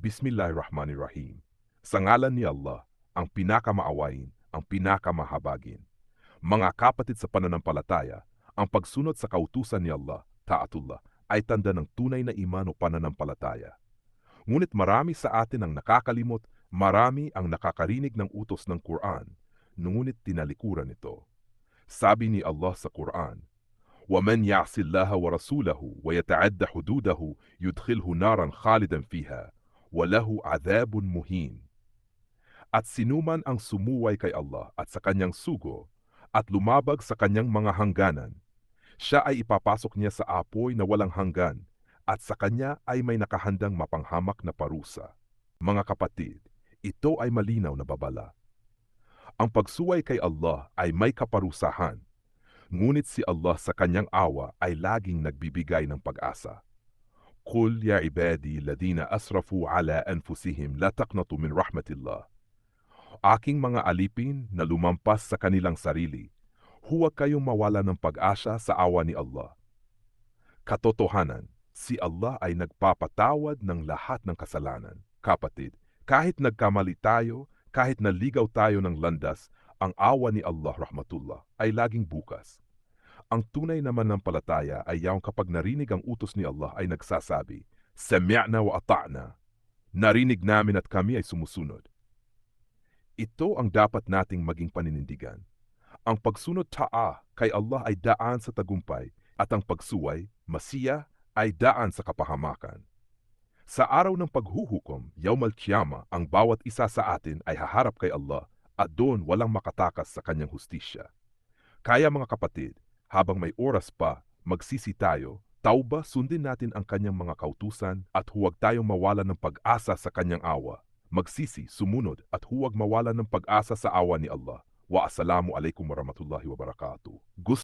Bismillahirrahmanirrahim. Sa ngalan ni Allah, ang pinakamaawain, ang pinakamahabagin. Mga kapatid sa pananampalataya, ang pagsunod sa kautusan ni Allah, Ta'atullah, ay tanda ng tunay na iman o pananampalataya. Ngunit marami sa atin ang nakakalimot, marami ang nakakarinig ng utos ng Quran, ngunit tinalikuran ito. Sabi ni Allah sa Quran, وَمَنْ يَعْصِ اللَّهَ وَرَسُولَهُ وَيَتَعَدَّ حُدُودَهُ يُدْخِلْهُ نَارًا خَالِدًا فِيهَا walahu adabun muhin. At sinuman ang sumuway kay Allah at sa kanyang sugo at lumabag sa kanyang mga hangganan, siya ay ipapasok niya sa apoy na walang hanggan at sa kanya ay may nakahandang mapanghamak na parusa. Mga kapatid, ito ay malinaw na babala. Ang pagsuway kay Allah ay may kaparusahan, ngunit si Allah sa kanyang awa ay laging nagbibigay ng pag-asa. Qul ya ibadi ladina asrafu ala anfusihim la taqnatu min rahmatillah. Aking mga alipin na lumampas sa kanilang sarili, huwag kayong mawala ng pag-asa sa awa ni Allah. Katotohanan, si Allah ay nagpapatawad ng lahat ng kasalanan. Kapatid, kahit nagkamali tayo, kahit naligaw tayo ng landas, ang awa ni Allah rahmatullah ay laging bukas. Ang tunay naman ng palataya ay yaong kapag narinig ang utos ni Allah ay nagsasabi, Sami'na wa ata'na. Narinig namin at kami ay sumusunod. Ito ang dapat nating maging paninindigan. Ang pagsunod ta'a kay Allah ay daan sa tagumpay at ang pagsuway, masiya, ay daan sa kapahamakan. Sa araw ng paghuhukom, Yawm al-Qiyama, ang bawat isa sa atin ay haharap kay Allah at doon walang makatakas sa kanyang hustisya. Kaya mga kapatid, habang may oras pa, magsisi tayo, tauba sundin natin ang kanyang mga kautusan at huwag tayong mawala ng pag-asa sa kanyang awa. Magsisi, sumunod at huwag mawala ng pag-asa sa awa ni Allah. Wa assalamu alaikum warahmatullahi wabarakatuh. Gusto